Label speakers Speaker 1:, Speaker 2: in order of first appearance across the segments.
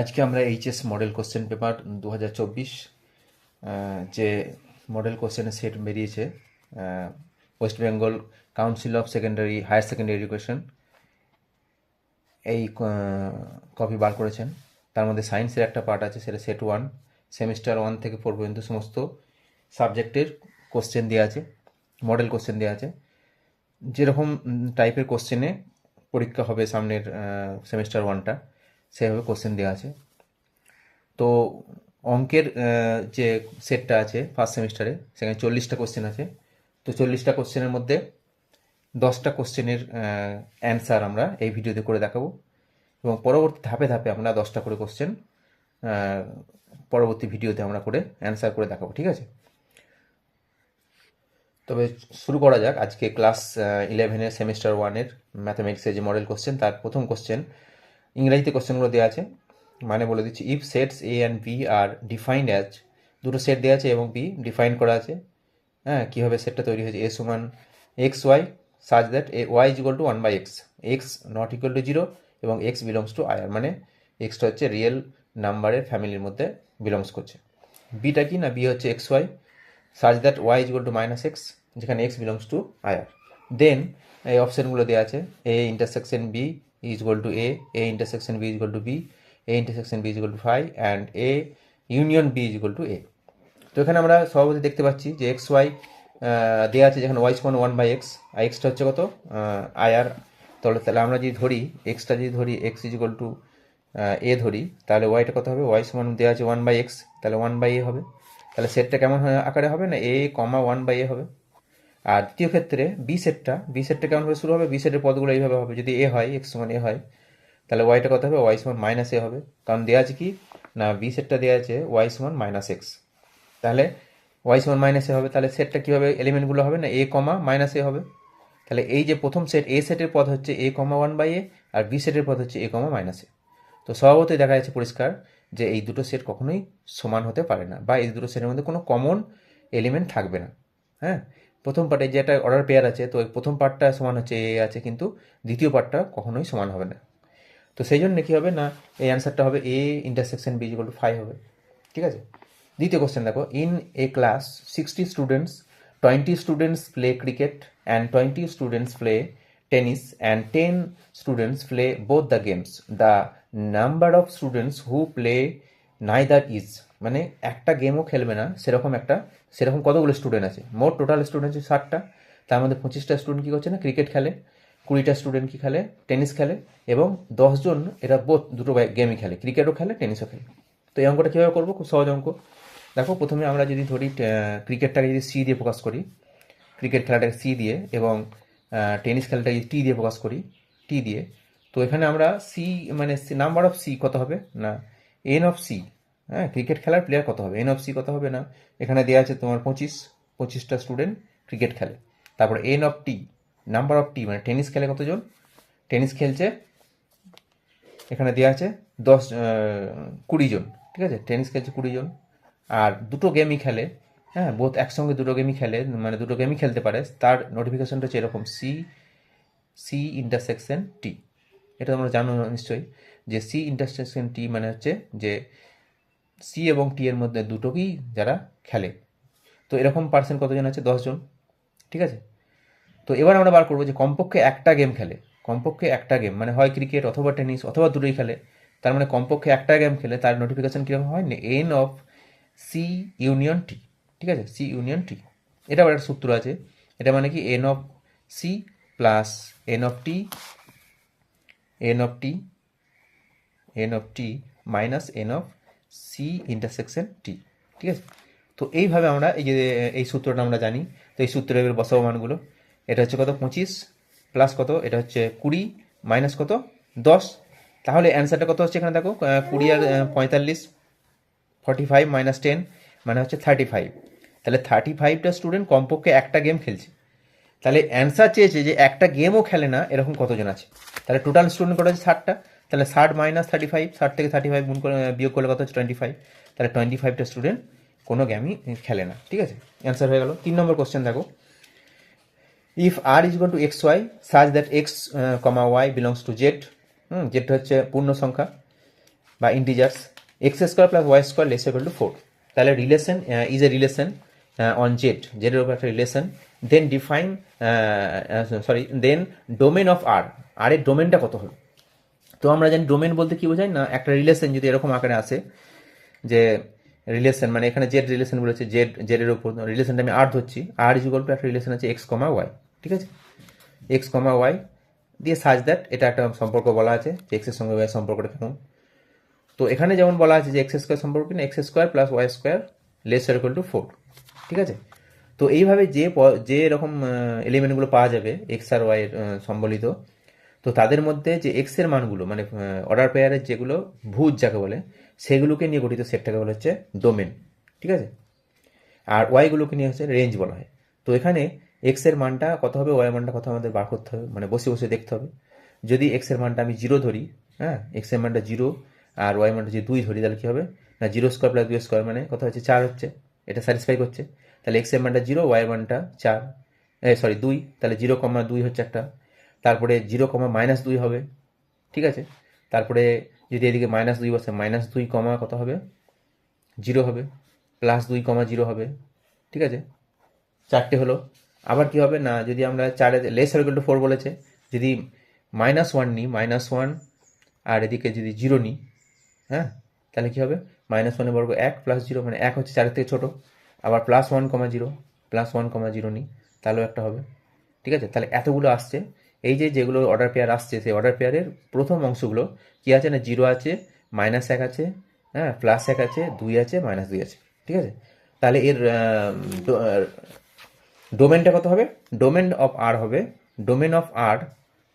Speaker 1: আজকে আমরা HS model question paper দু হাজার চব্বিশ যে মডেল কোশ্চেনের সেট বেরিয়েছে west Bengal council of secondary higher secondary education এই কপি বার করেছেন। তার মধ্যে সায়েন্সের একটা পার্ট আছে, সেটা সেট ওয়ান সেমিস্টার ওয়ান থেকে ফোর পর্যন্ত সমস্ত সাবজেক্টের কোশ্চেন দেওয়া আছে মডেল কোশ্চেন দেওয়া আছে। যেরকম টাইপের কোশ্চেনে পরীক্ষা হবে সামনের সেমিস্টার ওয়ানটা সেভাবে কোশ্চেন দেওয়া আছে। তো অঙ্কের যে সেটটা আছে ফার্স্ট সেমিস্টারে সেখানে চল্লিশটা কোশ্চেন আছে। তো চল্লিশটা কোশ্চেনের মধ্যে দশটা কোশ্চেনের অ্যান্সার আমরা এই ভিডিওতে করে দেখাবো। এবং পরবর্তী ধাপে ধাপে আমরা দশটা করে কোশ্চেন পরবর্তী ভিডিওতে আমরা করে অ্যান্সার করে দেখাবো, ঠিক আছে? তবে শুরু করা যাক। আজকে ক্লাস ইলেভেনের সেমিস্টার ওয়ানের ম্যাথামেটিক্সের যে মডেল কোশ্চেন তার প্রথম কোশ্চেন ইংরাজিতে কোশ্চেনগুলো দেওয়া আছে। মানে বলে দিচ্ছি if sets A and B are defined as দুটো সেট দেওয়া আছে এবং বি ডিফাইন করা আছে। হ্যাঁ কীভাবে সেটটা তৈরি হয়েছে? এ সমান X Y such that A Y is equal to one by X X not equal to zero এবং এক্স বিলংস টু আয়ার মানে এক্সটা হচ্ছে রিয়েল নাম্বারের ফ্যামিলির মধ্যে বিলংস করছে। বিটা কি না? বি হচ্ছে X Y such that Y is equal to minus X যেখানে X belongs to R then এই অপশানগুলো দেওয়া আছে A intersection B is equal to A A intersection B is equal to B A intersection B is equal to five and A union B is equal to A তো এখানে আমরা সভাপতি দেখতে পাচ্ছি যে এক্স ওয়াই দেওয়া আছে যেখানে ওয়াই সমান ওয়ান বাই এক্স আর এক্সটা হচ্ছে কত? আয়ার তাহলে তাহলে আমরা যদি ধরি এক্সটা যদি ধরি X is equal to A ধরি, তাহলে ওয়াইটা কত হবে? ওয়াই সমান দেওয়া আছে ওয়ান বাই এক্স তাহলে ওয়ান বাই এ হবে। তাহলে সেটটা কেমন আকারে হবে না? এ কমা ওয়ান বাই এ হবে। আর দ্বিতীয় ক্ষেত্রে বি সেটটা বি সেটটা কেমন ভাবে শুরু হবে? বি সেটের পদগুলো এইভাবে হবে। যদি এ হয় এক্স সমান এ হয়, তাহলে ওয়াইটা কত হবে? ওয়াই সমান মাইনাস এ হবে। কারণ দেওয়া আছে কি? না বি সেটটা দেওয়া আছে ওয়াই সমান মাইনাস এক্স তাহলে ওয়াই সমান মাইনাস এ হবে। তাহলে সেটটা কীভাবে এলিমেন্টগুলো হবে না? এ কমা মাইনাস এ হবে। তাহলে এই যে প্রথম সেট এ সেটের পদ হচ্ছে A comma one by A R B সেটের পদ হচ্ছে এ কমা মাইনাস এ তো স্বভাবতই দেখা যাচ্ছে পরিষ্কার যে এই দুটো সেট কখনোই সমান হতে পারে না বা এই দুটো সেটের মধ্যে কোনো কমন এলিমেন্ট থাকবে না। হ্যাঁ? প্রথম পার্টে যে একটা অর্ডার পেয়ার আছে, তো প্রথম পার্টটা সমান হচ্ছে এ আছে, কিন্তু দ্বিতীয় পার্টটা কখনোই সমান হবে না। তো সেই জন্য কী হবে না, এই অ্যান্সারটা হবে A intersection B equal to five হবে। ঠিক আছে? দ্বিতীয় কোশ্চেন দেখো in a class sixty students twenty students play cricket and twenty students play tennis and ten students play both the games the number of students who play neither is মানে একটা গেমও খেলবে না, সেরকম একটা সেরকম কতগুলো স্টুডেন্ট আছে? মোট টোটাল স্টুডেন্ট আছে ষাটটা। তার মধ্যে পঁচিশটা স্টুডেন্ট কী করছে না? ক্রিকেট খেলে, কুড়িটা স্টুডেন্ট কী খেলে? টেনিস খেলে এবং দশজন এরা বোধ দুটো গেমই খেলে ক্রিকেটও খেলে টেনিসও খেলে। তো এই অঙ্কটা কীভাবে করব? খুব সহজ অঙ্ক। দেখো, প্রথমে আমরা যদি ধরি ক্রিকেটটাকে যদি সি দিয়ে প্রকাশ করি ক্রিকেট খেলাটাকে সি দিয়ে এবং টেনিস খেলাটাকে টি দিয়ে প্রকাশ করি টি দিয়ে, তো এখানে আমরা সি মানে নাম্বার অফ সি কত হবে? না এন অফ সি হ্যাঁ ক্রিকেট খেলার প্লেয়ার কত হবে? এন অফ সি কত হবে না? এখানে দেওয়া আছে তোমার পঁচিশ, পঁচিশটা স্টুডেন্ট ক্রিকেট খেলে। তারপর N of T number of T মানে টেনিস খেলে কতজন? টেনিস খেলছে, এখানে দেওয়া আছে দশ কুড়ি জন, ঠিক আছে? টেনিস খেলছে কুড়ি জন। আর দুটো গেমই খেলে হ্যাঁ বোধ একসঙ্গে দুটো গেমই খেলে মানে দুটো গেমই খেলতে পারে। তার নোটিফিকেশনটা হচ্ছে এরকম সি সি ইন্টারসেকশন টি এটা তোমরা জানো নিশ্চয়ই, যে সি ইন্টারসেকশন টি মানে হচ্ছে যে সি এবং টি এর মধ্যে দুটোকেই যারা খেলে। তো এরকম পার্সেন্ট কতজন আছে? দশজন। ঠিক আছে? তো এবার আমরা বার করব যে কমপক্ষে একটা গেম খেলে। কমপক্ষে একটা গেম মানে হয় ক্রিকেট অথবা টেনিস অথবা দুটোই খেলে। তার মানে কমপক্ষে একটা গেম খেলে তার নোটিফিকেশান কীরকম হয়? N of C union T ঠিক আছে? সি ইউনিয়ন টি এটা আবার একটা সূত্র আছে। এটা মানে কি? N of C plus N of T N of T N of T minus N of C intersection T ঠিক আছে? তো এইভাবে আমরা এই যে, এই সূত্রটা আমরা জানি, তো এই সূত্রে এবার বসাবো মানগুলো। এটা হচ্ছে কত? পঁচিশ প্লাস কত? এটা হচ্ছে কুড়ি মাইনাস কত? দশ। তাহলে অ্যান্সারটা কত হচ্ছে এখানে দেখো? কুড়ি আর পঁয়তাল্লিশ ফর্টি ফাইভ মাইনাস টেন মানে হচ্ছে থার্টি ফাইভ তাহলে থার্টি ফাইভটা স্টুডেন্ট কমপক্ষে একটা গেম খেলছে। তাহলে অ্যান্সার চেয়েছে যে একটা গেমও খেলে না, এরকম কতজন আছে? তাহলে টোটাল স্টুডেন্ট কত আছে ষাটটা? তাহলে ষাট মাইনাস থার্টি ফাইভ ষাট থেকে থার্টি ফাইভ গুণ করে বিয়োগ করলে কত হচ্ছে টোয়েন্টি ফাইভ তাহলে টোয়েন্টি ফাইভটা স্টুডেন্ট কোনো গেমই খেলে না, ঠিক আছে? অ্যান্সার হয়ে গেল। তিন নম্বর কোশ্চেন দেখো। If R is equal to X Y such that X comma Y belongs to Z hmm Z হচ্ছে পূর্ণ সংখ্যা বা integers X square plus Y square less equal to four তাহলে relation is a relation on Z জেডের উপর একটা relation then define sorry then domain of R R এর ডোমেনটা কত হবে তো আমরা জানি ডোমেন বলতে কি বোঝাই না, একটা রিলেশন যদি এরকম আকারে আসে যে রিলেশন মানে এখানে জেড রিলেশন বলেছে জেড জেডের উপর রিলেশনটা আমি আর ধরছি আর ইজ টু একটা রিলেশন আছে এক্স কমা ওয়াই ঠিক আছে? এক্স কমা ওয়াই দিয়ে সাজ দ্যাট এটা একটা সম্পর্ক বলা আছে যে এক্সের সঙ্গে ওয়াই সম্পর্কটা কেমন তো এখানে যেমন বলা আছে যে এক্স স্কোয়ার সম্পর্ক না X square plus Y square less equal to four ঠিক আছে? তো এইভাবে যে যে এরকম এলিমেন্টগুলো পাওয়া যাবে এক্স আর ওয়াই সম্বলিত তো তাদের মধ্যে যে এক্সের মানগুলো মানে অর্ডার পেয়ারের যেগুলো ভুজ যাকে বলে, সেগুলোকে নিয়ে গঠিত সেটটাকে বলা হচ্ছে ডোমেন ঠিক আছে? আর ওয়াইগুলোকে নিয়ে হচ্ছে রেঞ্জ বলা হয়। তো এখানে এক্সের মানটা কত হবে? ওয়াই মানটা কত আমাদের বার করতে হবে মানে বসে বসে দেখতে হবে। যদি এক্সের মানটা আমি জিরো ধরি হ্যাঁ এক্সের মানটা জিরো আর ওয়াই মানটা যদি দুই ধরি, তাহলে কী হবে? না জিরো স্কোয়ার প্লাস দুই স্কোয়ার মানে কথা হচ্ছে? চার হচ্ছে। এটা স্যাটিসফাই করছে। তাহলে এক্সের মানটা জিরো ওয়াই মানটা চার সরি দুই, তাহলে জিরো কমা দুই হচ্ছে একটা। তারপরে জিরো কমা মাইনাস দুই হবে, ঠিক আছে? তারপরে যদি এদিকে মাইনাস দুই বসে মাইনাস দুই কমা কত হবে? জিরো হবে প্লাস দুই কমা জিরো হবে, ঠিক আছে? চারটে হলো। আবার কি হবে? না, যদি আমরা চারে লেস ইকুয়াল টু ফোর বলেছে, যদি মাইনাস ওয়ান নিই মাইনাস ওয়ান আর এদিকে যদি জিরো নিই হ্যাঁ? তাহলে কি হবে? মাইনাস ওয়ানের বর্গ এক প্লাস জিরো মানে এক হচ্ছে চারের থেকে ছোটো। আবার plus one comma zero plus one comma zero নিই, তাহলেও একটা হবে, ঠিক আছে? তাহলে এতগুলো আসছে। এই যে যেগুলো অর্ডার পেয়ার আসছে, সেই অর্ডার পেয়ারের প্রথম অংশগুলো কি আছে না? জিরো আছে মাইনাস এক আছে হ্যাঁ প্লাস এক আছে, দুই আছে মাইনাস দুই আছে, ঠিক আছে? তাহলে এর ডোমেনটা কত হবে? ডোমেন অফ আর হবে। ডোমেন অফ আর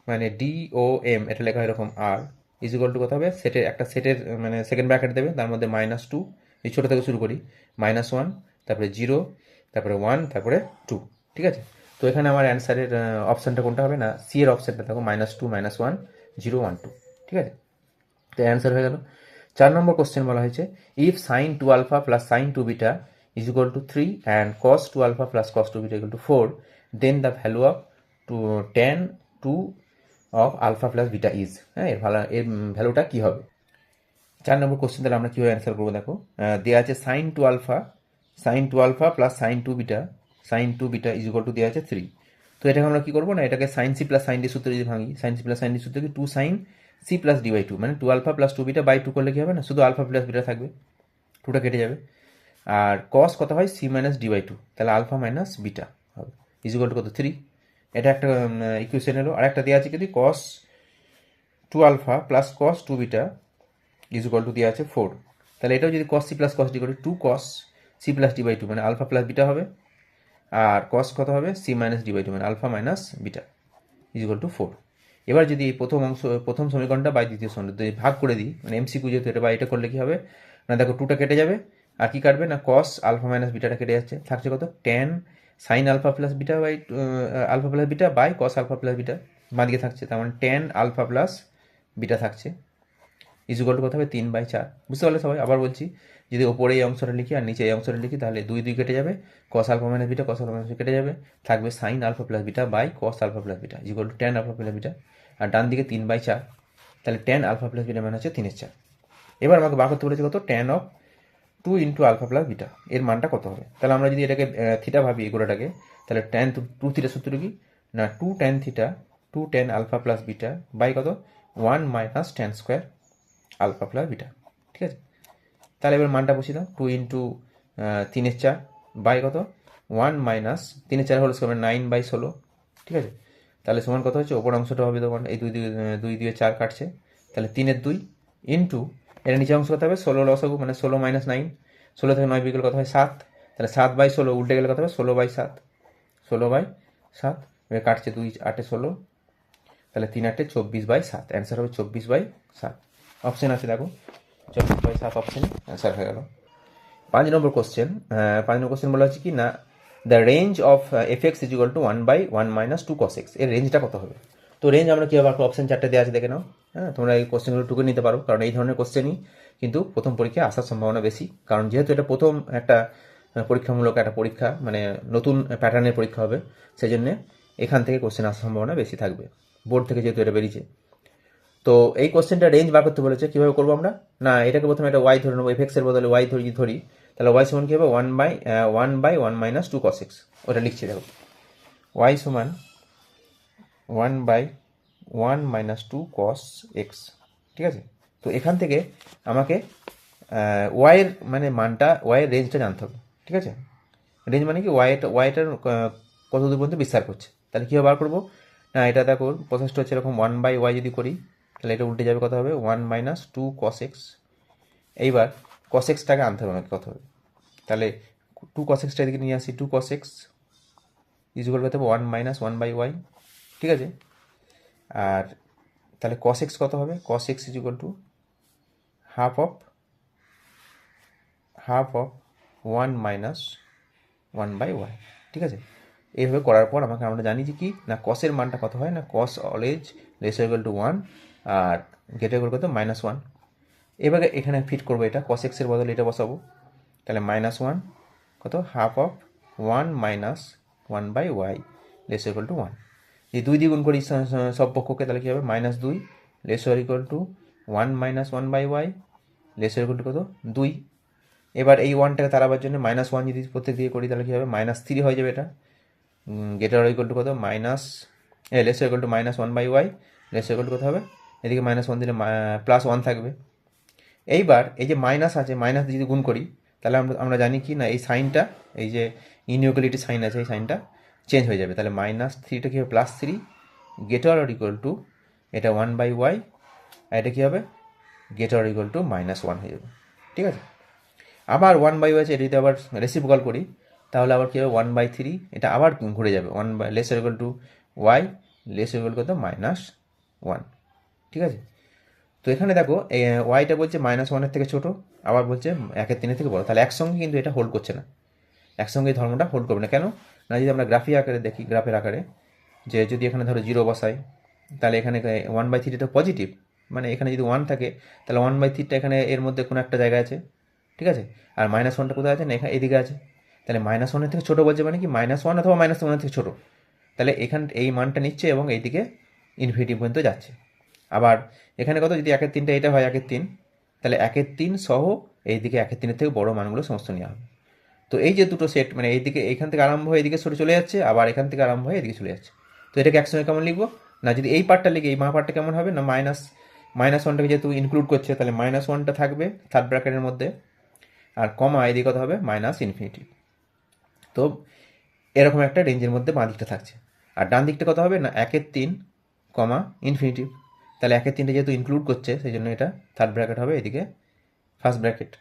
Speaker 1: মানে ডি ও এম এটা লেখা হয় এরকম আর ইজ ইকুয়াল টু কত হবে? সেটের একটা সেটের মানে সেকেন্ড ব্র্যাকেট দেবে, তার মধ্যে মাইনাস টু এই ছোটো থেকে শুরু করি। মাইনাস ওয়ান তারপরে জিরো তারপরে ওয়ান তারপরে টু ঠিক আছে? তো এখানে আমার অ্যান্সারের অপশানটা কোনটা হবে না? সি এর অপশানটা দেখো minus two minus one zero one two ঠিক আছে? তো অ্যান্সার হয়ে গেল। চার নম্বর কোশ্চেন বলা হয়েছে if sine two alpha plus sine two beta is equal to three and cos two alpha plus cos two beta equal to four then the value of two tan two of alpha plus beta is হ্যাঁ? এর ভালো, এর ভ্যালুটা কী হবে? চার নম্বর question তাহলে আমরা কীভাবে অ্যান্সার করব দেখো? দেওয়া আছে sine two alpha sine two alpha plus sine two beta sine two beta is equal to দেওয়া আছে থ্রি তো এটাকে আমরা কী করব না? এটাকে sine C plus sine D সূত্রে যদি ভাঙি sine C plus sine D সূত্রে কি two sine C plus D by two মানে two alpha plus two beta by two করলে কী হবে না? শুধু আলফা প্লাস বিটা থাকবে। টুটা কেটে যাবে। আর কস কত হয়? C minus D by two তাহলে আলফা মাইনাস বিটা হবে। ইজ ইকুয়াল টু কত? থ্রি এটা একটা ইকুয়েশন এলো। আর একটা দেওয়া আছে কিন্তু cos two alpha plus cos two beta is equal to দেওয়া আছে ফোর তাহলে এটাও যদি cos C plus cos D করি two cos C plus D by two মানে আলফা প্লাস বিটা হবে। আর কস কত হবে? C minus D by two মানে alpha minus beta is equal to four এবার যদি এই প্রথম অংশ, প্রথম সমীকরণটা বাই দ্বিতীয় সমীকরণ, যদি ভাগ করে দিই মানে এমসিকিউ যেহেতু এটা বা এটা করলে কি হবে? না, দেখো টুটা কেটে যাবে। আর কি কাটবে? না কস আলফা মাইনাস বিটাটা কেটে যাচ্ছে। থাকছে কত? Tan sine alpha plus beta by alpha plus beta by cos alpha plus beta বাঁদিকে থাকছে, তার মানে টেন আলফা প্লাস বিটা থাকছে। ইজুগল কত হবে? তিন বাই চার। বুঝতে পারলে সবাই? আবার বলছি যদি ওপরে এই অংশটা লিখি আর নিচে এই অংশটা লিখি, তাহলে দুই দুই কেটে যাবে। Cos alpha minus beta cos alpha minus কেটে যাবে। থাকবে sine alpha plus beta by cos alpha plus beta is equal to tan alpha plus beta আর ডান দিকে তিন বাই চার, তাহলে টেন আলফা প্লাস বিটা মানে হচ্ছে তিনের চার। এবার আমাকে বার করতে বলেছে কত? Tan of two into alpha plus beta এর মানটা কত হবে? তাহলে আমরা যদি এটাকে থিটা ভাবি এগুলোটাকে, তাহলে টেন টু থিটা সূত্র কি? না two tan theta two tan alpha plus beta by কত? One minus tan square alpha plus beta ঠিক আছে? তাহলে এবার মানটা বসিয়ে দাও। টু ইন্টু তিনের চার বাই কত? ওয়ান মাইনাস তিনের চার হল স্কোয়ার নাইন বাই ষোলো, ঠিক আছে? তাহলে সমান কত হচ্ছে? ওপর অংশটা হবে তখন এই দুই দুই দুই চার কাটছে। তাহলে তিনের দুই ইন্টু এটা নিচে অংশ কত হবে? ষোলো লসাগু মানে ষোলো মাইনাস নাইন ষোলো থেকে নয় বিকেল কত হয়? সাত। তাহলে সাত বাই ষোলো, উল্টে গেলে কত হবে? ষোলো বাই সাত। ষোলো বাই সাত, এবার কাটছে দুই আটে ষোলো। তাহলে তিন আটে চব্বিশ বাই সাত অ্যান্সার হবে চব্বিশ বাই সাত। অপশন আছে দেখো। চব্বিশ বাই সাত অপশন অ্যান্সার হয়ে গেল পাঁচ নম্বর কোশ্চেন পাঁচ নম্বর কোশ্চেন বলা হচ্ছে কি, না the range of F X is to one by one minus two cos এক্সের রেঞ্জটা কত হবে? তো রেঞ্জ আমরা কীভাবে অপশন চারটে দেওয়া আছে দেখে নাও। হ্যাঁ তোমরা এই কোশ্চেনগুলো টুকে নিতে পারো, কারণ এই ধরনের কোশ্চেনই কিন্তু প্রথম পরীক্ষায় আসার সম্ভাবনা বেশি। কারণ যেহেতু এটা প্রথম একটা পরীক্ষামূলক একটা পরীক্ষা মানে নতুন প্যাটার্নের পরীক্ষা হবে সেই জন্যে এখান থেকে কোশ্চেন আসার সম্ভাবনা বেশি থাকবে। বোর্ড থেকে যেহেতু এটা বেরিয়েছে। তো এই কোশ্চেনটা রেঞ্জ বার করতে বলেছে, কীভাবে করব আমরা? না, এটাকে প্রথমে একটা ওয়াই ধরে নেব এফ এর বদলে ওয়াই ধরি ধরি, তাহলে ওয়াই সমান কি হবে? One by one by one minus two cos X ওটা লিখছি, দেখো। ওয়াই সমান one by one minus two cos X ঠিক আছে? তো এখান থেকে আমাকে ওয়াইয়ের মানে মানটা ওয়াইয়ের রেঞ্জটা জানতে হবে, ঠিক আছে? রেঞ্জ মানে কি? ওয়াইটা ওয়াইটার কত দূর পর্যন্ত বিস্তার করছে। তাহলে কীভাবে বার করব? না, এটা দেখো প্রসেসটা হচ্ছে এরকম ওয়ান বাই ওয়াই যদি করি তাহলে এটা উল্টে যাবে কত হবে? One minus two cos X এইবার কস এক্সটাকে আনতে হবে আমাকে কত হবে? তাহলে টু কস এক্সটা এদিকে নিয়ে আসি টু কস এক্স ইজুয়াল কত হবে? One minus one by Y ঠিক আছে? আর তাহলে কস এক্স কত হবে? Cos X equal to half of half of one minus one by Y ঠিক আছে? এইভাবে করার পর আমাকে আমরা জানি যে কি? না কসের মানটা কত হয়? না cos always less equal to one R greater equal কত? মাইনাস ওয়ান এবারে এখানে ফিট করব এটা কস এক্সের বদলে এটা বসাবো। তাহলে মাইনাস ওয়ান কত? Half of one minus one by Y less equal to one যদি দুই দ্বিগুণ করি স- স- সব পক্ষকে, তাহলে কী হবে? মাইনাস দুই less equal to one minus one by Y less equal to কত? দুই। এবার এই ওয়ানটাকে তাড়াবার জন্য মাইনাস ওয়ান যদি প্রত্যেক দিয়ে করি, তাহলে কী হবে? মাইনাস থ্রি হয়ে যাবে এটা। গেটার ইকুয়াল টু কত? Minus A less equal to minus one by Y less equal to কত হবে? এদিকে মাইনাস ওয়ান দিলে প্লাস ওয়ান থাকবে। এইবার এই যে মাইনাস আছে মাইনাস যদি গুণ করি, তাহলে আমরা আমরা জানি কি না, এই সাইনটা এই যে ইনইকুয়ালিটি সাইন আছে, এই সাইনটা চেঞ্জ হয়ে যাবে। তাহলে মাইনাস থ্রিটা কী হবে? Plus three greater or equal to এটা ওয়ান বাই ওয়াই আর এটা কী হবে? Greater equal to minus one হয়ে যাবে। ঠিক আছে? আবার ওয়ান বাই ওয়াই এটা যদি আবার রেসিপ্রকাল করি, তাহলে আবার কী হবে? ওয়ান বাই থ্রি এটা আবার ঘুরে যাবে। One by less equal to Y less equal কত মাইনাস ওয়ান ঠিক আছে? তো এখানে দেখো ওয়াইটা বলছে মাইনাস ওয়ানের থেকে ছোট, আবার বলছে একের তিনের থেকে বড়। তাহলে একসঙ্গে কিন্তু এটা হোল্ড করছে না। একসঙ্গে এই ধর্মটা হোল্ড করবে না। কেন? না, যদি আমরা গ্রাফি আকারে দেখি গ্রাফের আকারে, যে যদি এখানে ধরো জিরো বসাই, তাহলে এখানে ওয়ান বাই থ্রিটা পজিটিভ মানে এখানে যদি ওয়ান থাকে, তাহলে ওয়ান বাই থ্রিটা এখানে এর মধ্যে কোনো একটা জায়গা আছে। ঠিক আছে? আর মাইনাস ওয়ানটা কোথায় আছে? না এখানে এদিকে আছে। তাহলে মাইনাস ওয়ানের থেকে ছোটো বলছে মানে কি? মাইনাস ওয়ান অথবা মাইনাস ওয়ানের থেকে ছোটো। তাহলে এখান, এই মানটা নিচ্ছে এবং এইদিকে ইনফিনিটি পর্যন্ত যাচ্ছে। আবার এখানে কত? যদি একের তিনটা এটা হয় একের তিন, তাহলে একের তিন সহ এই দিকে একের তিনের থেকে বড় মানগুলো সমস্ত নেওয়া হবে। তো এই যে দুটো সেট মানে এইদিকে এখান থেকে আরম্ভ হয়ে এদিকে সরে চলে যাচ্ছে, আবার এখান থেকে আরম্ভ হয়ে এদিকে চলে যাচ্ছে। তো এটাকে একসঙ্গে কেমন লিখব? না, যদি এই পার্টটা লিখে, এই মা পার্টটা কেমন হবে? না মাইনাস মাইনাস ওয়ানটাকে যেহেতু ইনক্লুড করছে, তাহলে মাইনাস ওয়ানটা থাকবে থার্ড ব্র্যাকেটের মধ্যে। আর কমা এদিকে কত হবে? মাইনাস ইনফিনিটি তো এরকম একটা রেঞ্জের মধ্যে বাঁ দিকটা থাকছে। আর ডান দিকটা কত হবে? না, একের তিন কমা ইনফিনিটিভ তাহলে একের তিনটে যেহেতু ইনক্লুড করছে সেই জন্য এটা থার্ড ব্র্যাকেট হবে, এদিকে ফার্স্ট ব্র্যাকেট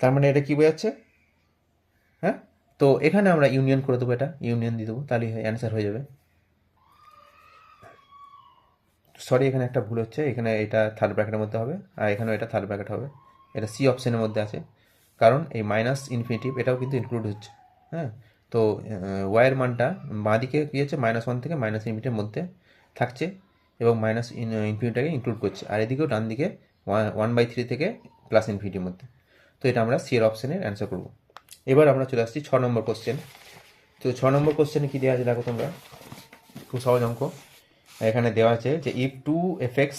Speaker 1: তার মানে এটা কী বোঝাচ্ছে? হ্যাঁ? তো এখানে আমরা ইউনিয়ন করে দেবো এটা ইউনিয়ন দিয়ে দেবো, তাহলেই অ্যান্সার হয়ে যাবে। সরি এখানে একটা ভুল হচ্ছে, এখানে এটা থার্ড ব্র্যাকেটের মধ্যে হবে, আর এখানেও এটা থার্ড ব্র্যাকেট হবে। এটা সি অপশনের মধ্যে আছে, কারণ এই মাইনাস ইনফিনিটিভ এটাও কিন্তু ইনক্লুড হচ্ছে হ্যাঁ? তো ওয়াইয়ের মানটা বাঁদিকে কী হচ্ছে মাইনাস ওয়ান থেকে মাইনাস ইনফিনিটির মধ্যে থাকছে। এবং মাইনাস ইনফিনিটাকে ইনক্লুড করছে। আর এদিকেও ডান দিকে ওয়ান বাই থ্রি থেকে প্লাস ইনফিনিটির মধ্যে। তো এটা আমরা সি অপশানের অ্যান্সার করব। এবার আমরা চলে আসছি ছ নম্বর কোশ্চেন তো ছ নম্বর কোশ্চেনে কী দেওয়া আছে দেখো তোমরা? খুব সহজ অঙ্ক। এখানে দেওয়া আছে যে if two F X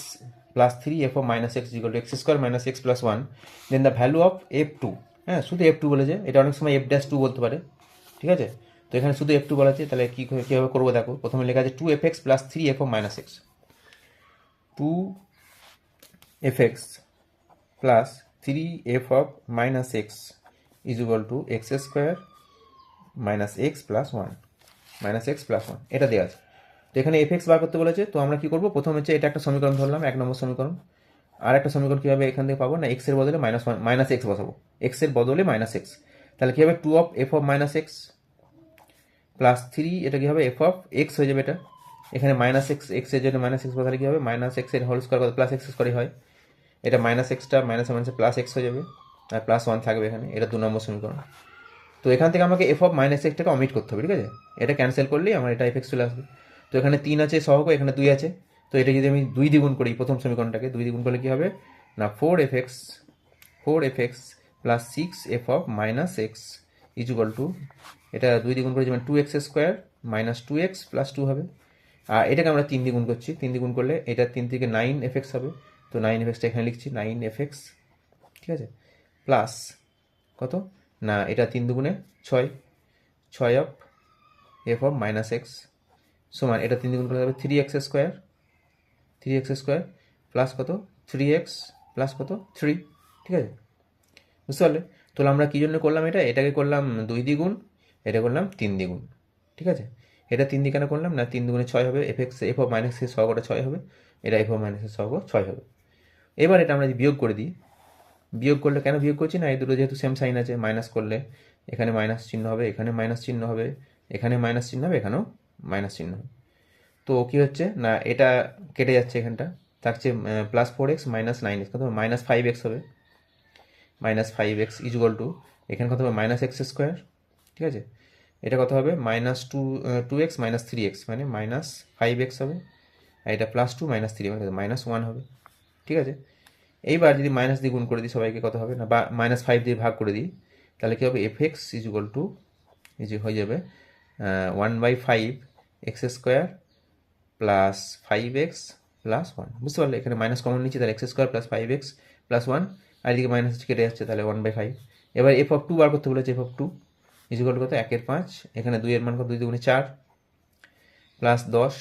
Speaker 1: plus three F of minus X equal to X square minus X plus one then the value of F two হ্যাঁ শুধু এফ টু বলেছে। এটা অনেক সময় এফ ড্যাশ টু বলতে পারে। ঠিক আছে? তো এখানে শুধু এফ টু বলা আছে। তাহলে কী, কীভাবে করব দেখো? প্রথমে লেখা আছে two F X plus three F of minus X two F X plus three F of minus X is equal to X square minus X plus one minus X plus one এটা দেওয়া আছে। তো এখানে F x বার করতে বলেছে, তো আমরা কী করব? প্রথম হচ্ছে এটা একটা সমীকরণ ধরলাম, এক নম্বর সমীকরণ। আর একটা সমীকরণ কীভাবে এখান থেকে পাবো? না এক্সের বদলে মাইনাস ওয়ান মাইনাস এক্স বসাবো। এক্সের বদলে মাইনাস এক্স তাহলে কী হবে? Two of F of minus X plus three এটা কী হবে? এফ অফ এক্স হয়ে যাবে এটা। এখানে মাইনাস এক্স এক্সের জন্য মাইনাস এক্স বসালে কী হবে? মাইনাস এক্সের হোল স্কোয়ার কত? প্লাস এক্স স্কোয়ারই হয়। এটা মাইনাস এক্সটা মাইনাস মাইনাসে প্লাস এক্স হয়ে যাবে। আর প্লাস ওয়ান থাকবে এখানে। এটা দু নম্বর সমীকরণ। তো এখান থেকে আমাকে এফ অফ মাইনাস এক্সটাকে অমিট করতে হবে, ঠিক আছে? এটা ক্যান্সেল করলেই আমার এটা এফ এক্স চলে আসবে। তো এখানে তিন আছে সহগ, এখানে দুই আছে। তো এটা যদি আমি দুই দ্বিগুণ করি প্রথম সমীকরণটাকে, দুই দ্বিগুণ করলে কী হবে? না four F X four F X plus six F of minus X equal to এটা দুই দ্বিগুণ করে যেমন two X square minus two X plus two হবে। আর এটাকে আমরা তিন দিয়ে গুণ করছি। তিন দিয়ে গুণ করলে এটা তিন থেকে নাইন এফেক্স হবে। তো নাইন এফেক্সটা এখানে লিখছি নাইন এফেক্স ঠিক আছে? প্লাস কত? না, এটা তিন দুগুণে ছয়। ছয় of F of minus X সমান, এটা তিন দুগুণ করলে হবে three X square three X square plus কত? থ্রি এক্স প্লাস কত? থ্রি ঠিক আছে? বুঝতে পারলে? তাহলে আমরা কী জন্য করলাম এটা? এটাকে করলাম দুই দ্বিগুণ, এটা করলাম তিন দ্বিগুণ, ঠিক আছে? এটা তিন দিকে কেন করলাম? না, তিন দুগুণে ছয় হবে এফ এক্স এফ অফ মাইনাসের সহগটা ছয় হবে, এটা এফ অফ মাইনাসের সহগ ছয় হবে। এবার এটা আমরা বিয়োগ করে দিই, বিয়োগ করলে কেন বিয়োগ করছি? না, এই দুটো যেহেতু সেম সাইন আছে মাইনাস করলে এখানে মাইনাস চিহ্ন হবে, এখানে মাইনাস চিহ্ন হবে, এখানে মাইনাস চিহ্ন হবে, এখানেও মাইনাস চিহ্ন হবে। তো কী হচ্ছে? না, এটা কেটে যাচ্ছে এখানটা থাকছে plus four X minus nine X কত মাইনাস ফাইভ এক্স হবে। Minus five X equal to এখানে কত হবে? মাইনাস এক্স স্কোয়ার ঠিক আছে? এটা কত হবে? Minus two two X minus three X মানে মাইনাস ফাইভ এক্স হবে। আর এটা প্লাস টু মাইনাস থ্রি মানে মাইনাস ওয়ান হবে। ঠিক আছে? এইবার যদি মাইনাস দিয়ে গুণ করে দিই, সবাইকে কত হবে না? বা মাইনাস ফাইভ দিয়ে ভাগ করে দিই, তাহলে কী হবে? F X is equal to যে হয়ে যাবে one by five X square plus five X plus one বুঝতে পারলে? এখানে মাইনাস কমন নিচ্ছি, তাহলে X square plus five X plus one আর এদিকে মাইনাস কেটে যাচ্ছে, তাহলে ওয়ান বাই ফাইভ এবার এফ অফ টু বার করতে বলেছে F of two is equal to কত? একের পাঁচ। এখানে দুইয়ের মান কত? দুই দুগুণে চার। প্লাস দশ,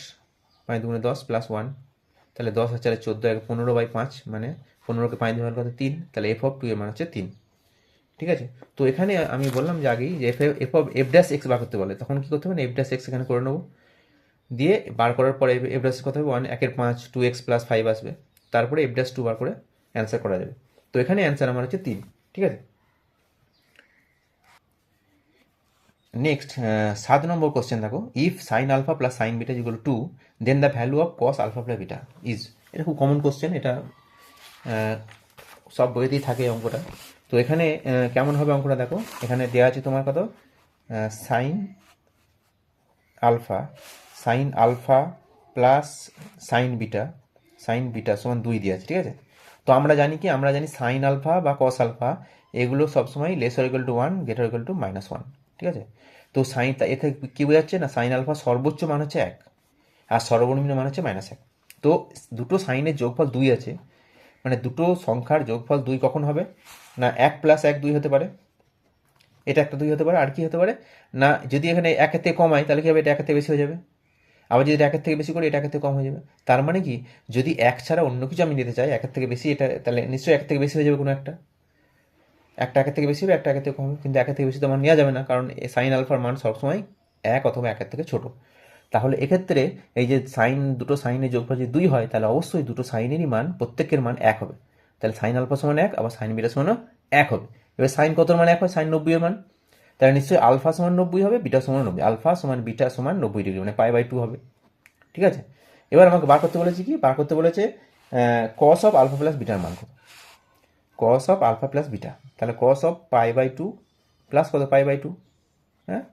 Speaker 1: পাঁচ দুগুণে দশ প্লাস ওয়ান তাহলে দশ আর চোদ্দ এক পনেরো বাই পাঁচ মানে পনেরোকে পাঁচ দেওয়ার কথা তিন। তাহলে এফ অফ টু এর মান হচ্ছে তিন। ঠিক আছে? তো এখানে আমি বললাম যে আগেই যে F F of F dash X বার করতে বলে। তখন কী করতে হবে এফ ড্যাশ এক্স এখানে করে নেব। দিয়ে বার করার পরে এফ ড্যাশ কত হবে? ওয়ান একের পাঁচ টু এক্স প্লাস ফাইভ আসবে। তারপরে এফ ড্যাশ টু বার করে অ্যান্সার করা যাবে। তো এখানে অ্যান্সার আমার হচ্ছে তিন। ঠিক আছে? নেক্সট সাত নম্বর কোশ্চেন দেখো। If sine alpha plus sine beta equal to then the value of cos alpha plus beta is এটা খুব কমন কোশ্চেন এটা সব বইতেই থাকে অঙ্কটা। তো এখানে কেমন হবে অঙ্কটা দেখো। এখানে দেওয়া আছে তোমার কত? Sine alpha sine alpha plus sine beta sine beta সমান দুই দিয়ে আছে, ঠিক আছে? তো আমরা জানি কি? আমরা জানি সাইন আলফা বা কস আলফা এগুলো সবসময় less equal to one greater equal to minus one ঠিক আছে? তো সাইন এতে কী বোঝাচ্ছে না? সাইন আলফা সর্বোচ্চ মান হচ্ছে এক, আর সর্বনিম্ন মান হচ্ছে মাইনাস এক। তো দুটো সাইনের যোগফল দুই আছে। মানে দুটো সংখ্যার যোগফল দুই কখন হবে? না, এক প্লাস এক দুই হতে পারে। এটা একটা দুই হতে পারে, আর কি হতে পারে? না, যদি এখানে একের থেকে কমাই তাহলে কি হবে? এটা একের থেকে বেশি হয়ে যাবে। আবার যদি একের থেকে বেশি করি, এটা একের থেকে কম হয়ে যাবে। তার মানে কি? যদি এক ছাড়া অন্য কিছু আমি নিতে চাই, একের থেকে বেশি, এটা তাহলে নিশ্চয়ই এক থেকে বেশি হয়ে যাবে কোনো একটা। একটা একের থেকে বেশি হবে, একটা একের থেকে কম কিন্তু একের থেকে বেশি তো আমার নেওয়া যাবে না, কারণ সাইন আলফার মান সবসময় এক অথবা একের থেকে ছোট। তাহলে এক্ষেত্রে এই যে সাইন দুটো সাইনের যোগফল যদি দুই হয়, তাহলে অবশ্যই দুটো সাইনেরই মান, প্রত্যেকের মান এক হবে। তাহলে সাইন আলফা সমান এক, আবার সাইন বিটা সমানও এক হবে। এবার সাইন কত মান এক হয়? সাইন নব্বই এর মান। তাহলে নিশ্চয়ই আলফা সমান নব্বই হবে বিটা সমান নব্বই। আলফা সমান বিটা সমান নব্বই ডিগ্রি মানে পাই বাই টু হবে। ঠিক আছে? এবার আমাকে বার করতে বলেছে কি? বার করতে বলেছে কস অফ আলফা প্লাস বিটার মান কত? Cos of alpha plus beta তাহলে cos of pi by two plus কত? পাই বাই টু হ্যাঁ?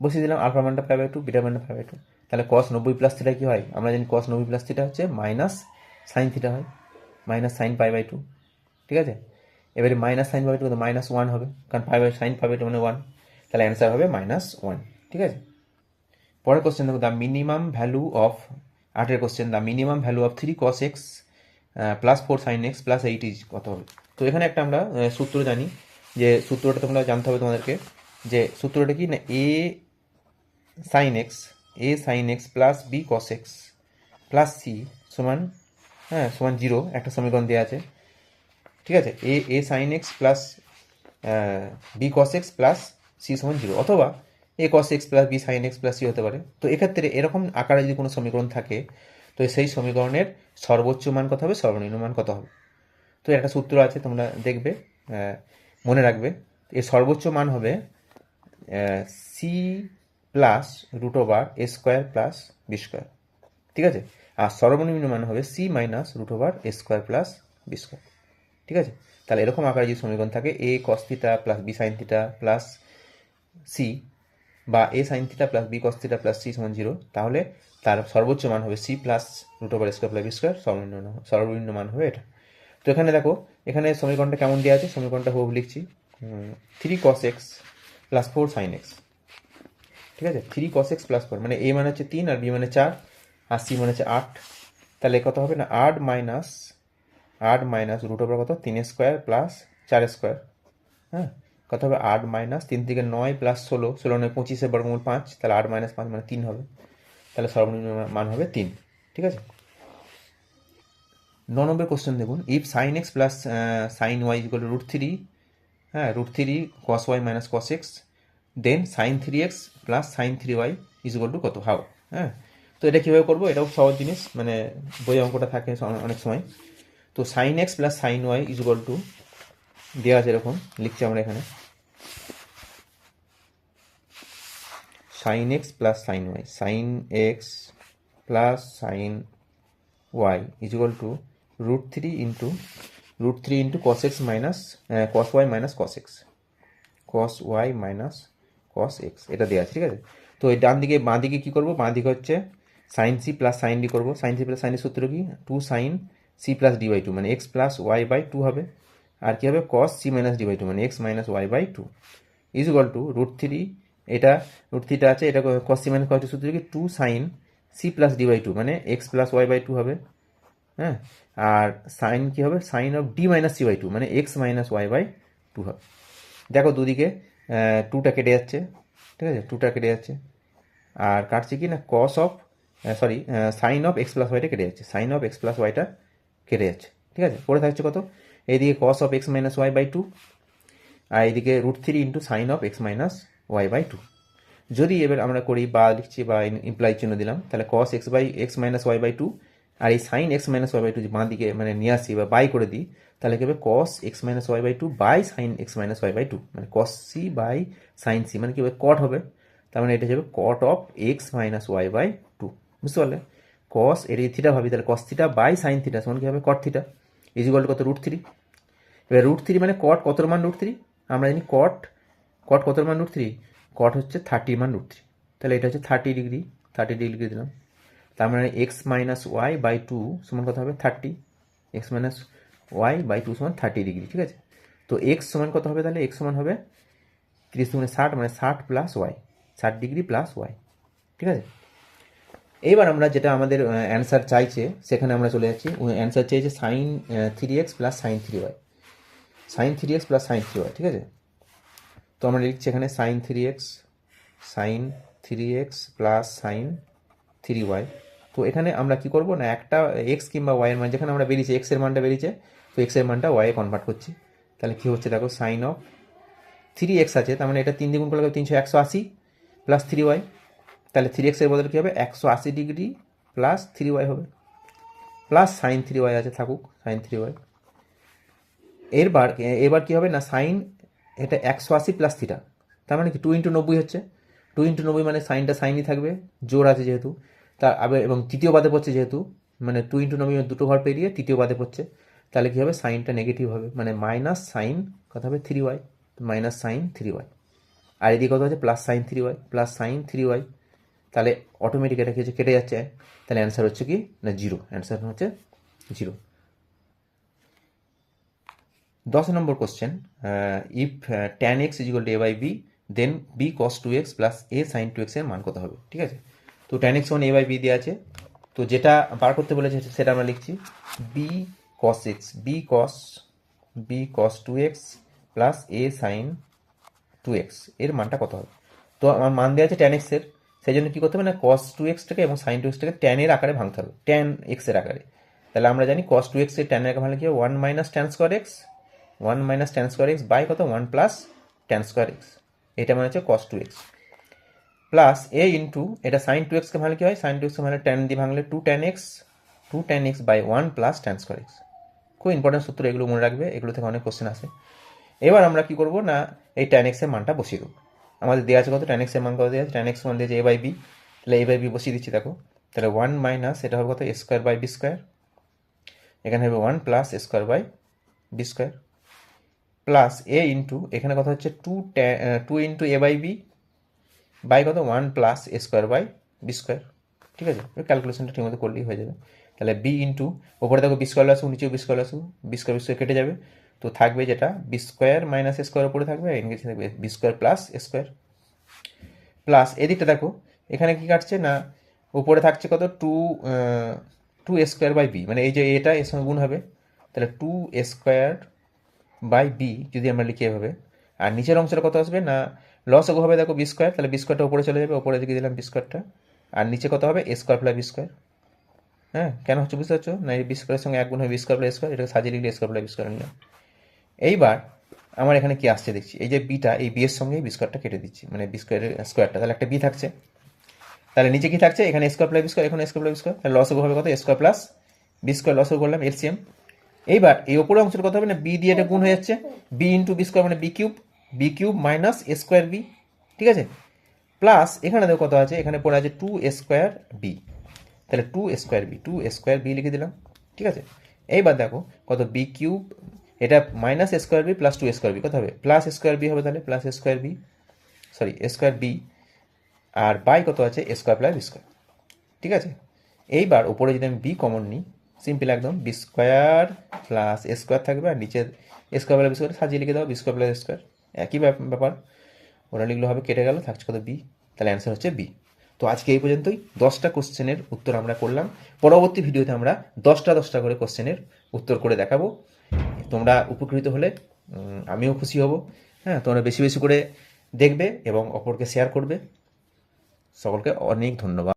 Speaker 1: বসিয়ে দিলাম আলফা মানটা পাই বাই টু বিটা মানটা পাই বাই টু তাহলে কস নব্বই প্লাস থিটা কি হয়? আমরা জানি কস নব্বই প্লাস থিটা হচ্ছে মাইনাস সাইন থিটা হয়। Minus sine pi by two ঠিক আছে? এবারে minus sine pi two minus one হবে। কারণ বাই সাইন বাই টু মানে ওয়ান তাহলে অ্যান্সার হবে মাইনাস ওয়ান ঠিক আছে? পরের কোশ্চেন দেখো দ্য মিনিমাম ভ্যালু অফ আটের question the minimum value of three cos X plus four sine X plus eight is কত হবে? তো এখানে একটা আমরা সূত্র জানি যে সূত্রটা তোমরা জানতে হবে তোমাদেরকে যে সূত্রটা কি না A sine X A sine X plus B cos X plus C সমান হ্যাঁ সমান জিরো একটা সমীকরণ দেওয়া আছে। ঠিক আছে? A A sine X plus B cos X plus C সমান জিরো অথবা A cos X plus B sine X plus C হতে পারে। তো এক্ষেত্রে এরকম আকারে যদি কোনো সমীকরণ থাকে, তো সেই সমীকরণের সর্বোচ্চ মান কত হবে? সর্বনিম্ন মান কত হবে? তো একটা সূত্র আছে, তোমরা দেখবে মনে রাখবে। এর সর্বোচ্চ মান হবে C plus root over A square plus B square ঠিক আছে? আর সর্বনিম্ন মান হবে C minus root over A square plus B square ঠিক আছে? তাহলে এরকম আকারে যদি সমীকরণ থাকে A cos theta plus B sine theta plus C বা A sine theta plus B cos theta plus C সমান জিরো তাহলে তার সর্বোচ্চ মান হবে C plus root over square plus B square সর্বনিম্ন সর্বনিম্ন মান হবে এটা। তো এখানে দেখো, এখানে সমীকরণটা কেমন দেওয়া আছে? সমীকরণটা হুব লিখছি। Three cos X plus four sine X ঠিক আছে? Three cos X plus four মানে এ মানে হচ্ছে তিন আর বি মানে চার, আর সি মানে হচ্ছে আট। তাহলে কত হবে না? আট মাইনাস আট মাইনাস রুট ওভার কত? তিন স্কোয়ার প্লাস চার স্কোয়ার হ্যাঁ? কত হবে? আট মাইনাস তিন থেকে নয় প্লাস ষোলো। ষোলো নয় পঁচিশে বর্গমূল পাঁচ, তাহলে আট মাইনাস পাঁচ মানে তিন হবে। তাহলে সর্বনিম্ন মান হবে তিন। ঠিক আছে? ন নম্বর কোশ্চেন দেখুন। If sine X plus sine Y equal root three হ্যাঁ root three cos Y minus cos X then sine three X plus sine three Y is two কত? হাও হ্যাঁ তো এটা কীভাবে করব? এটাও সহজ জিনিস মানে বই অঙ্কটা থাকে অনেক সময়। তো sine X plus sine Y is two দেওয়া আছে এরকম, লিখছি আমরা এখানে। Sine X plus sine Y sine X plus sine Y is two root three into root three into cos X minus cos Y minus cos X cos Y minus cos X এটা দেওয়া আছে, ঠিক আছে? তো এই ডান দিকে, বাঁ দিকে কী করব? বাঁ দিকে হচ্ছে sine C plus sine D করব। সাইন সি প্লাস সাইনের সূত্র কি? Two sine C plus D by two মানে X plus Y by two হবে। আর কী হবে? Cos C minus D by two মানে X minus Y by two is equal to root three এটা রুট থ্রিটা আছে, এটা cos C minus cos two সূত্র কি? Two sine C plus D by two মানে X plus Y by two হবে। হ্যাঁ? আর সাইন কি হবে? Sine of D minus C by two মানে X minus Y by two হবে। দেখো দুদিকে টুটা কেটে যাচ্ছে, ঠিক আছে? টুটা কেটে যাচ্ছে। আর কাটছে কি না? Cos of sorry sine of x plus ওয়াইটা কেটে যাচ্ছে। সাইন অফ এক্স প্লাস ওয়াইটা কেটে যাচ্ছে, ঠিক আছে? পড়ে থাকছে কত? এইদিকে cos of X minus Y by two আর এইদিকে root three into sine of X minus Y by two যদি এবার আমরা করি বা লিখছি বা ইমপ্লাই চিহ্ন দিলাম, তাহলে cos X by X minus Y by two আর এই sine X minus Y by two বাঁ দিকে মানে নিয়ে আসি বা বাই করে দিই, তাহলে কি হবে? Cos X minus Y by two by sine X minus Y by two মানে cos C by sine C মানে কি হবে? কট হবে। তার মানে এটা যাবে cot of X minus Y by two বুঝতে পারলে? কস এই থিটা ভাবি, তাহলে cos theta by sine theta সমান কি হবে? Cot theta is equal to কত? রুট থ্রি এবার রুট থ্রি মানে কট কত মান রুট থ্রি আমরা জানি কট কট কত মান রুট থ্রি কট হচ্ছে থার্টি মান রুট থ্রি তাহলে এটা হচ্ছে থার্টি ডিগ্রি থার্টি ডিগ্রি দিলাম। তার মানে X minus Y by two সমান কত হবে? Thirty X minus Y by two সমান থার্টি ডিগ্রি ঠিক আছে? তো এক্স সমান কত হবে তাহলে? এক্স সমান হবে তিরিশ মানে ষাট মানে ষাট প্লাস ওয়াই ষাট ডিগ্রি প্লাস ওয়াই ঠিক আছে? এইবার আমরা যেটা আমাদের অ্যান্সার চাইছে, সেখানে আমরা চলে যাচ্ছি। অ্যান্সার চাইছে sine three X plus sine three Y sine three X plus sine three Y ঠিক আছে? তো আমরা লিখছি এখানে sine three X sine three X plus sine three Y তো এখানে আমরা কি করব না, একটা এক্স কিংবা ওয়াইয়ের মান, যেখানে আমরা বেরিয়েছি এক্সের মানটা বেরিয়েছে, তো এক্সের মানটা ওয়াই কনভার্ট করছি। তাহলে কী হচ্ছে দেখো সাইন অফ থ্রি এক্স আছে, তার মানে এটা তিন দ্বিগুণ করলে তিনশো একশো আশি প্লাস থ্রি ওয়াই তাহলে থ্রি এক্সের বদলে কী হবে, একশো আশি ডিগ্রি প্লাস থ্রি ওয়াই হবে। প্লাস সাইন থ্রি ওয়াই আছে, থাকুক সাইন থ্রি ওয়াই এরবার, এবার কী হবে না সাইন এটা একশো আশি প্লাস থিটা তার মানে কি টু ইন্টু নব্বই হচ্ছে। টু ইন্টু নব্বই মানে সাইনটা সাইনই থাকবে জোর আছে যেহেতু। তার এবং তৃতীয় বাদে পড়ছে যেহেতু মানে টু ইন্টু নব্বই দুটো ঘর পেরিয়ে তৃতীয় বাদে পড়ছে, তাহলে কী হবে? সাইনটা নেগেটিভ হবে মানে মাইনাস সাইন কত হবে three Y minus sine three Y আর এদিকে কত হচ্ছে plus sine three Y plus sine three Y তাহলে অটোমেটিক এটা কি হচ্ছে? কেটে যাচ্ছে। তাহলে অ্যান্সার হচ্ছে কি? না জিরো অ্যান্সার হচ্ছে জিরো দশ নম্বর question if tan X is equal to A by B then B cos two X plus A sine two এক্সের মান কত হবে? ঠিক আছে? তো tan X one A by B দেওয়া আছে। তো যেটা বার করতে বলেছে সেটা আমরা লিখছি B cos X B cos B cos two X plus A sine two এক্সের মানটা কত হবে? তো আমার মান দেওয়া আছে ট্যান এক্সের সেই জন্য কী করতে হবে না কস টু এক্সটাকে এবং সাইন টু এক্সটাকে ট্যানের আকারে ভাঙতে হবে ট্যান এক্সের আকারে। তাহলে আমরা জানি কস টু এক্সের ট্যানের আকারে ভাঙলে কি হবে? One minus tan square X one minus tan square X by কত? One plus tan square X এটা মানে হচ্ছে cos two X plus A into এটা সাইন টু এক্সকে ভাঙলে কী হয়? সাইন টু এক্সকে ভাঙলে ট্যান দিয়ে ভাঙলে two tan X two tan X by one plus tan square X খুব ইম্পর্টেন্ট সূত্র, এগুলো মনে রাখবে, এগুলো থেকে অনেক কোশ্চেন আসে। এবার আমরা কি করব না, এই ট্যান এক্সের মানটা বসিয়ে দেবো। আমাদের দেওয়া আছে কত? ট্যান এক্সের মান কত দেওয়া আছে? ট্যান এক্স মান দিয়েছে এ বাই বি তাহলে এ বাই বি বসিয়ে দিচ্ছি, দেখো। তাহলে ওয়ান মাইনাস এটা হবে কত? A square by B square এখানে হবে one plus A square by B square plus A into এখানে কথা হচ্ছে two two into A by B by কত? One plus A square by B square ঠিক আছে? ক্যালকুলেশনটা ঠিকমতো করলেই হয়ে যাবে। তাহলে বি ইন্টু ওপরে দেখো বি স্কোয়ার আসুক নিচেও বি স্কোয়ার আসুক বি স্কোয়ার বি স্কোয়ার কেটে যাবে। তো থাকবে যেটা B square minus A square উপরে থাকবে ইংরেজি থাকবে B square plus square plus এদিকটা দেখো, এখানে কি কাটছে না উপরে থাকছে কত? Two two A square by B মানে এই যে এটা এর সঙ্গে গুণ হবে। তাহলে two A square by B যদি আমরা লিখি এভাবে, আর নিচের অংশটা কত আসবে না লস হবে দেখো বি স্কোয়ার তাহলে বি স্কোয়ারটা উপরে চলে যাবে, উপরে দিকে দিলাম বি আর নিচে কত হবে? A square plus B square হ্যাঁ? কেন হচ্ছে বুঝতে পারছ? না, এই বি স্কোয়ারের সঙ্গে এক গুণ হবে বি স্কোয়ার প্লাস স্কোয়ার এটাকে সাজিয়ে লিখলে স্কোয়ার প্লাস বি নিলাম। এইবার আমার এখানে কি আসছে দেখছি? এই যে বিটা এই বি এর সঙ্গে বি কেটে দিচ্ছি মানে বি স্কোয়ারের স্কোয়ারটা তাহলে একটা বি থাকছে। তাহলে নিচে কি থাকছে? এখানে স্কোয়ার প্লাস বি স্কোয়ার এখানে স্কোয়ার প্লাস বি স্কোয়ার তাহলে লসও হবে কত? স্কোয়ার প্লাস বি স্কোয়ার লসও করলাম এলসিএম এইবার এই ওপরের অংশের কথা হবে না বি দিয়ে এটা গুণ হয়ে যাচ্ছে বি ইন্টু বি স্কোয়ার মানে B cube B cube minus A square B ঠিক আছে প্লাস এখানে দেখো কত আছে এখানে পড়ে আছে টু স্কোয়ার বি তাহলে two square B two square B লিখে দিলাম ঠিক আছে এইবার দেখো কত বি কিউব এটা minus square B plus two square B কত হবে প্লাস স্কোয়ার বি হবে তাহলে plus square B sorry square B R by কত আছে স্কোয়ার প্লাস স্কোয়ার ঠিক আছে এইবার উপরে যদি আমি বি কমন নিই সিম্পল একদম বি স্কোয়ার প্লাস স্কোয়ার থাকবে আর নিচে স্কোয়ার প্লাস স্কোয়ার সাজিয়ে লিখে দাও বি স্কোয়ার প্লাস স্কোয়ার একই ব্যাপ- ব্যাপার। ওরা লিখলে হবে কেটে গেল, থাকছে কত বি তাহলে অ্যান্সার হচ্ছে বি তো আজকে এই পর্যন্তই। দশটা কোশ্চেনের উত্তর আমরা করলাম। পরবর্তী ভিডিওতে আমরা দশটা দশটা করে কোশ্চেনের উত্তর করে দেখাবো। তোমরা উপকৃত হলে আমিও খুশি হব। হ্যাঁ তোমরা বেশি বেশি করে দেখবে এবং অপরকে শেয়ার করবে। সকলকে অনেক ধন্যবাদ।